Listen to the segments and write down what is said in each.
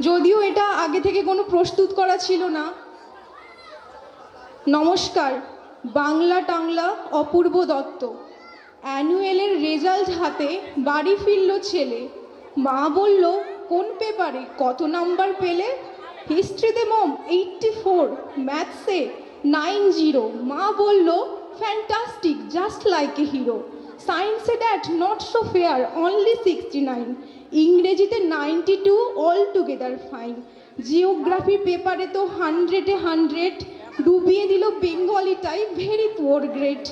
যদিও এটা আগে থেকে কোনো প্রস্তুত করা ছিল না। নমস্কার, বাংলা টাংলা অপূর্ব দত্ত। অ্যানুয়েলের রেজাল্ট হাতে বাড়ি ফিরল ছেলে। মা বলল, কোন পেপারে কত নাম্বার পেলে? হিস্ট্রিতে মম, এইটটি ফোর, ম্যাথসে নাইন জিরো। মা বলল, fantastic, just like a hero. সায়েন্সে that, not so fair, only sixty nine. ইংরেজিতে ninety two all together fine geography পেপারে তো হান্ড্রেডে হান্ড্রেড ডুবিয়ে দিল বেঙ্গলিটাই ভেরি পোর গ্রেট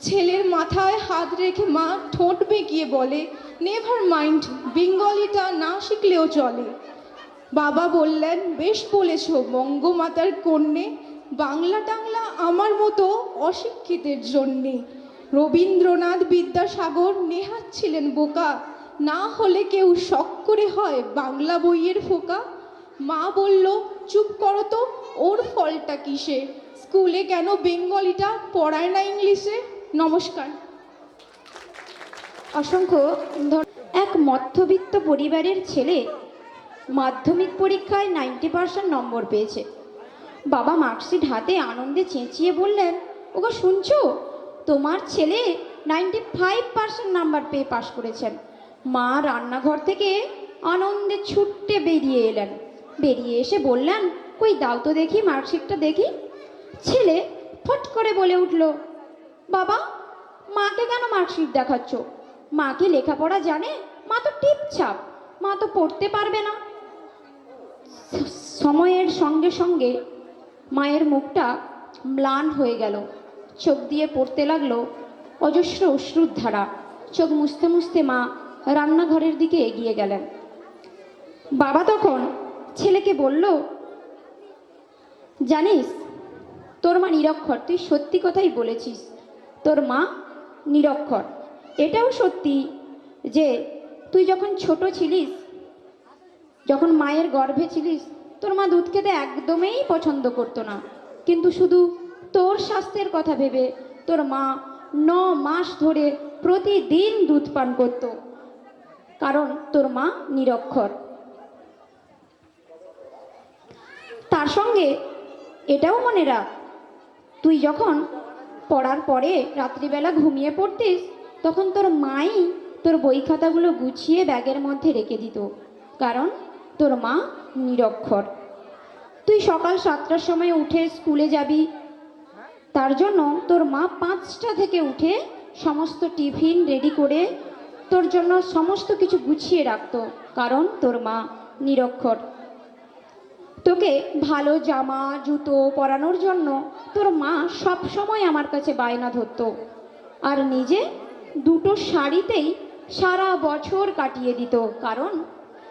ছেলের মাথায় হাত রেখে মা ঠোঁট বেঁকিয়ে বলে নেভার মাইন্ড বেঙ্গলিটা না শিখলেও চলে। বাবা বললেন, বেশ বলেছ, বঙ্গমাতার কন্যে বাংলা টাংলা আমার মতো অশিক্ষিতের জন্যে। রবীন্দ্রনাথ বিদ্যাসাগর নেহাত ছিলেন বোকা। না হলে কেউ শখ করে হয় বাংলা বইয়ের ফোকা? মা বলল, চুপ করো তো, ওর ফলটা কিসে? স্কুলে কেন বেঙ্গলিটা পড়ায় না ইংলিশে? নমস্কার। অসংখ্য এক মধ্যবিত্ত পরিবারের ছেলে মাধ্যমিক পরীক্ষায় নাইনটি পার্সেন্ট নম্বর পেয়েছে। বাবা মার্কশিট হাতে আনন্দে চেঁচিয়ে বললেন, ওগো, শুনছো? তোমার ছেলে নাইনটি ফাইভ পার্সেন্ট নাম্বার পেয়ে পাশ করেছেন। মা রান্নাঘর থেকে আনন্দে ছুট্টে বেরিয়ে এলেন। বেরিয়ে এসে বললেন, কই দাও তো দেখি, মার্কশিটটা দেখি। ছেলে ফট করে বলে উঠল, বাবা, মাকে কেন মার্কশিট দেখাচ্ছ? মা কি লেখাপড়া জানে, মা তো টিপছাপ, মা তো পড়তে পারবে না। সময়ের সঙ্গে সঙ্গে মায়ের মুখটা ম্লান হয়ে গেল। চোখ দিয়ে পড়তে লাগল অজস্র অশ্রুর ধারা চোখ মুছতে মুছতে মা রান্নাঘরের দিকে এগিয়ে গেলেন। বাবা তখন ছেলেকে বলল, জানিস, তোর মা নিরক্ষর, তুই সত্যি কথাই বলেছিস, তোর মা নিরক্ষর। এটাও সত্যি যে তুই যখন ছোট ছিলিস, যখন মায়ের গর্ভে ছিলিস, তোর মা দুধ খেতে একদমই পছন্দ করতো না। কিন্তু শুধু তোর স্বাস্থ্যের কথা ভেবে তোর মা ন মাস ধরে প্রতিদিন দুধ পান করত। কারণ তোর মা নিরক্ষর। তার সঙ্গে এটাও মনে রাখ, তুই যখন পড়ার পরে রাত্রিবেলা ঘুমিয়ে পড়তিস, তখন তোর মাই তোর বই খাতাগুলো গুছিয়ে ব্যাগের মধ্যে রেখে দিত, কারণ তোর মা নিরক্ষর। তুই সকাল সাতটার সময় উঠে স্কুলে যাবি, তার জন্য তোর মা পাঁচটা থেকে উঠে সমস্ত টিফিন রেডি করে তোর জন্য সমস্ত কিছু গুছিয়ে রাখতো, কারণ তোর মা নিরক্ষর। তোকে ভালো জামা, জুতো পরানোর জন্য তোর মা সব সময় আমার কাছে বায়না ধরতো। আর নিজে দুটো শাড়িতেই সারা বছর কাটিয়ে দিত, কারণ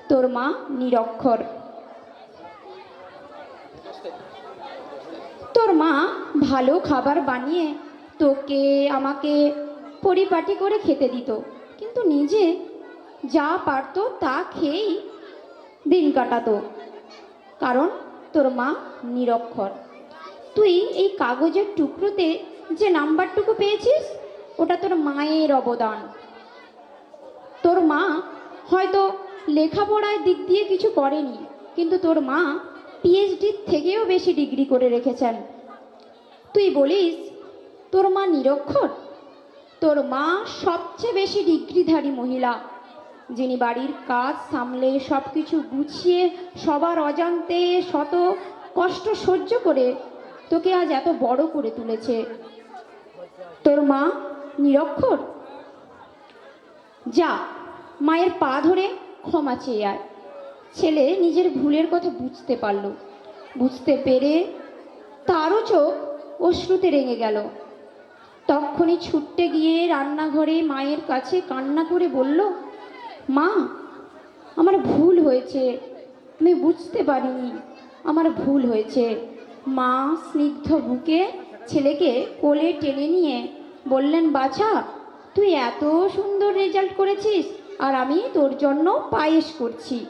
তোর মা নিরক্ষর। তোর মা ভালো খাবার বানিয়ে তোকে আমাকে পরিপাটি করে খেতে দিত। কিন্তু নিজে যা পারতো তা খেয়েই দিন কাটাতো। কারণ তোর মা নিরক্ষর। তুই এই কাগজের টুকরোতে যে নাম্বারটুকু পেয়েছিস, ওটা তোর মায়ের অবদান। তোর মা হয়তো লেখাপড়ার দিক দিয়ে কিছু করেনি, কিন্তু তোর মা পিএইচডির থেকেও বেশি ডিগ্রি করে রেখেছেন। তুই বলিস, তোর মা নিরক্ষর? তোর মা সবচেয়ে বেশি ডিগ্রিধারী মহিলা। যিনি বাড়ির কাজ সামলে সব কিছু গুছিয়ে, সবার অজান্তে শত কষ্ট সহ্য করে তোকে আজ এত বড় করে তুলেছে। তোর মা নিরক্ষর? যা, মায়ের পা ধরে ক্ষমা চেয়ে আয়। ছেলে নিজের ভুলের কথা বুঝতে পারল। বুঝতে পেরে তারও চোখ অশ্রুতে রেঙে গেল। তক্ষণি ছুটতে গিয়ে রান্নাঘরে মায়ের কাছে কান্না করে বলল, মা, আমার ভুল হয়েছে। আমি বুঝতে পারিনি। আমার ভুল হয়েছে। মা স্নিগ্ধ বুকে ছেলেকে কোলে টেনে নিয়ে বললেন, বাছা, তুই এত সুন্দর রেজাল্ট করেছিস আর আমি তোর জন্য পায়েস করছি।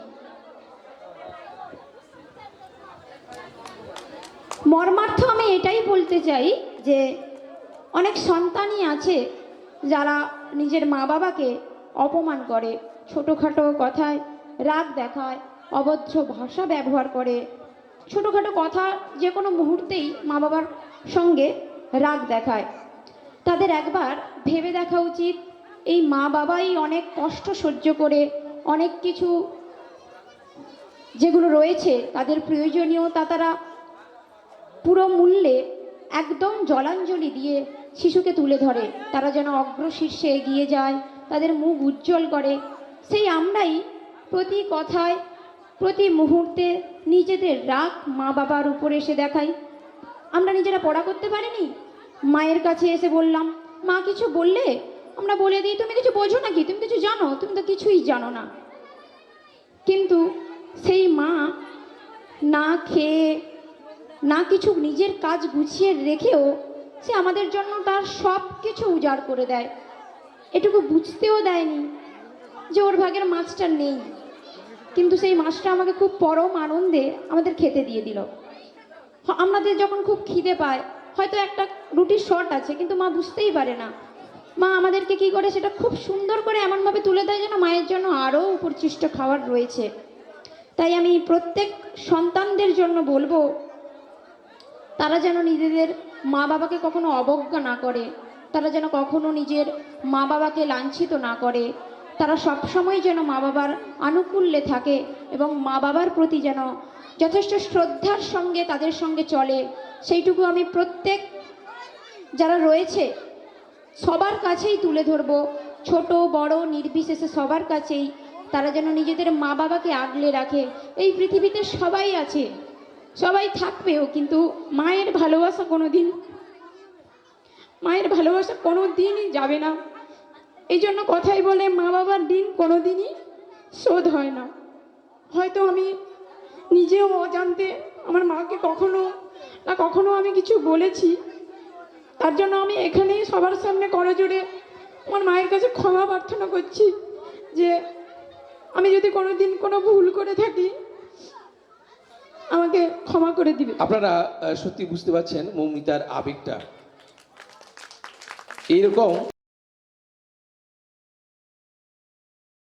মর্মার্থ আমি এটাই বলতে চাই যে অনেক সন্তানই আছে যারা নিজের মা বাবাকে অপমান করে, ছোটোখাটো কথায় রাগ দেখায় অভদ্র ভাষা ব্যবহার করে। ছোটোখাটো কথা যে কোনো মুহূর্তেই মা বাবার সঙ্গে রাগ দেখায়। তাদের একবার ভেবে দেখা উচিত, এই মা বাবাই অনেক কষ্ট সহ্য করে, অনেক কিছু যেগুলো রয়েছে তাদের প্রয়োজনীয়তা তারা পুরো মূল্যে একদম জলাঞ্জলি দিয়ে শিশুকে তুলে ধরে। তারা যেন অগ্রশীর্ষে এগিয়ে যায়, তাদের মুখ উজ্জ্বল করে। সেই আমরাই প্রতি কথায়, প্রতি মুহূর্তে নিজেদের রাগ মা বাবার উপরে এসে দেখাই। আমরা নিজেরা পড়া করতে পারিনি? মায়ের কাছে এসে বললাম, মা, কিছু বললে? আমরা বলে দিই, তুমি কিছু বোঝো নাকি? তুমি কিছু জানো? তুমি তো কিছুই জানো না। কিন্তু সেই মা না খেয়ে না কিছু নিজের কাজ গুছিয়ে রেখেও সে আমাদের জন্য তার সব কিছু উজাড় করে দেয়। এটুকু বুঝতেও দেয়নি যে ওর ভাগের মাছটা নেই। কিন্তু সেই মাছটা আমাকে খুব পরম আনন্দে আমাদের খেতে দিয়ে দিল। আমাদের যখন খুব খিদে পায়, হয়তো একটা রুটির শর্ট আছে, কিন্তু মা বুঝতেই পারে না। মা আমাদেরকে কি করে সেটা খুব সুন্দর করে এমনভাবে তুলে দেয় যেন মায়ের জন্য আরও উপরচিষ্ট খাবার রয়েছে। তাই আমি প্রত্যেক সন্তানদের জন্য বলব তারা যেন নিজেদের মা বাবাকে কখনো অবজ্ঞা না করে, তারা যেন কখনো নিজের মা বাবাকে লাঞ্ছিত না করে, তারা সবসময় যেন মা বাবার আনুকূল্যে থাকে এবং মা বাবার প্রতি যেন যথেষ্ট শ্রদ্ধার সঙ্গে তাদের সঙ্গে চলে। সেইটুকু আমি প্রত্যেক যারা রয়েছে, সবার কাছেই তুলে ধরবো। ছোট, বড়, নির্বিশেষে সবার কাছেই তারা যেন নিজেদের মা বাবাকে আগলে রাখে। এই পৃথিবীতে সবাই আছে। সবাই থাকবেও, কিন্তু মায়ের ভালোবাসা কোনো দিন মায়ের ভালোবাসা কোনো দিনই যাবে না। এই জন্য কথাই বলে, মা বাবার দিন কোনো দিনই শোধ হয় না। হয়তো আমি নিজেও অজান্তে আমার মাকে কখনো না কখনো আমি কিছু বলেছি। তার জন্য আমি এখানেই সবার সামনে করজোড়ে আমার মায়ের কাছে ক্ষমা প্রার্থনা করছি যে, আমি যদি কোনো দিন কোনো ভুল করে থাকি আমাকে ক্ষমা করে দিবে। আপনারা সত্যি বুঝতে পারছেন মৌমিতার আবেগটা। এইরকম